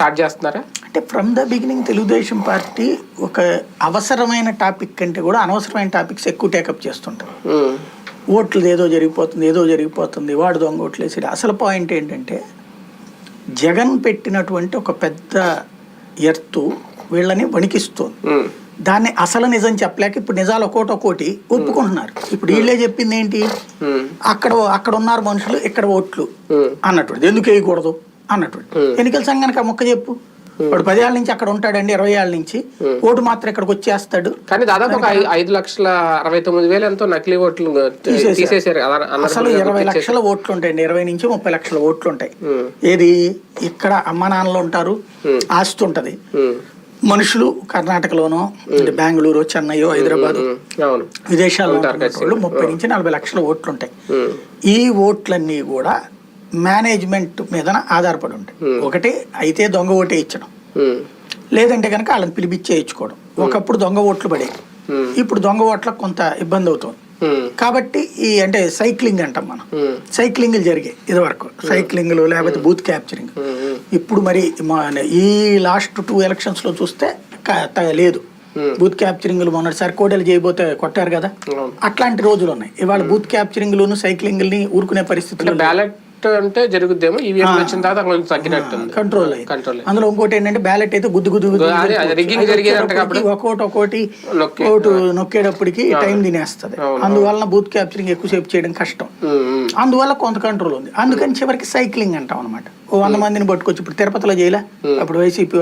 Start చేస్తున్నారా? అంటే from the beginning Telugu Desam party ఒక అవసరమైన టాపిక్ కంటే కూడా అనవసరమైన టాపిక్స్ ఎక్కువ టేకప్ చేస్తుంటారు. ఉమ్, ఓట్లు ఏదో జరిగిపోతుంది ఏదో జరిగిపోతుంది వాడు దొంగ ఓట్లు వేసాడు. అసలు పాయింట్ ఏంటంటే జగన్ పెట్టినటువంటి ఒక పెద్ద ఎర్తు వీళ్ళని వణికిస్తుంది. ఉమ్, దాన్ని అసలు నిజం చెప్పలేక ఇప్పుడు నిజాలు ఒక్కోటి ఒక్కోటి ఒప్పుకుంటున్నారు. ఇప్పుడు వీళ్ళే చెప్పింది ఏంటి? ఉమ్, అక్కడ అక్కడ ఉన్నారు మనుషులు ఇక్కడ ఓట్లు ఉమ్, అన్నటువంటి ఎందుకు వేయకూడదు? అన్నటువంటి. ఎన్నికల సంఘానికి ఆ మొక్క చెప్పు. వాడు పదేళ్ళ నుంచి అక్కడ ఉంటాడండి ఇరవై ఏళ్ళ నుంచి. ఓటు మాత్రం ఇక్కడికి వచ్చేస్తాడు. కానీ దాదాపు ఒక ఐదు లక్షల అరవై తొమ్మిది వేలు ఎంతో నకిలీ ఓట్లు తీసేశారు. అన్నారు అసలు ఇరవై. లక్షల ఓట్లు ఉంటాయండి ఇరవై నుంచి ముప్పై లక్షల ఓట్లు ఉంటాయి. ఏది? ఇక్కడ అమ్మ నాన్నలు ఉంటారు ఆస్తి ఉంటది. మనుషులు కర్ణాటకలోనో అంటే బెంగళూరు చెన్నై హైదరాబాద్ విదేశాల్లో ముప్పై నుంచి నలభై లక్షల ఓట్లు ఉంటాయి. ఈ ఓట్లన్నీ కూడా మేనేజ్మెంట్ మీద ఆధారపడి ఉంటాయి ఒకటి అయితే దొంగ ఓటే ఇచ్చడం. ఉమ్, లేదంటే కనుక వాళ్ళని పిలిపించే ఇచ్చుకోవడం. ఒకప్పుడు దొంగ ఓట్లు పడేవి. ఇప్పుడు దొంగ ఓట్లకు కొంత ఇబ్బంది అవుతుంది. కాబట్టి ఈ అంటే సైక్లింగ్ అంటాం మనం. సైక్లింగ్లు జరిగాయి ఇదివరకు. సైక్లింగ్లు లేకపోతే బూత్ క్యాప్చరింగ్. ఇప్పుడు మరి ఈ లాస్ట్ టూ ఎలక్షన్స్లో చూస్తే లేదు. Hmm. బూత్ క్యాప్చరింగ్లు మొన్నటిసారి కోడలు చేయబోతే కొట్టారు కదా. అట్లాంటి రోజులు ఉన్నాయి. ఇవాళ బూత్ క్యాప్చరింగ్లను సైక్లింగ్ని ఊరుకునే పరిస్థితులు బ్యాలెట్ అంటే జరుగుద్దేమో ఈవీఎం వచ్చిన తర్వాత కొంచెం తగ్గినట్టుంది. కంట్రోల్ కంట్రోల్ అందులో ఇంకోటి ఏంటంటే బ్యాలెట్ అయితే గుద్దు గుద్దు rigging జరిగేదంట. ఒక్కోటి ఒక్కోటి. ఓటు నొక్కేటప్పటికి టైం తినేస్తుంది. అవును, అందువలన బూత్ క్యాప్చరింగ్ ఎక్కువసేపు చేయడం కష్టం. అందువల్ల కొంత కంట్రోల్ ఉంది. అందుకని చివరికి సైక్లింగ్ అంటాం అనమాట ఓ వంద మందిని పట్టుకొచ్చి ఇప్పుడు తిరుపతిలో చేయలే. అప్పుడు వైసీపీ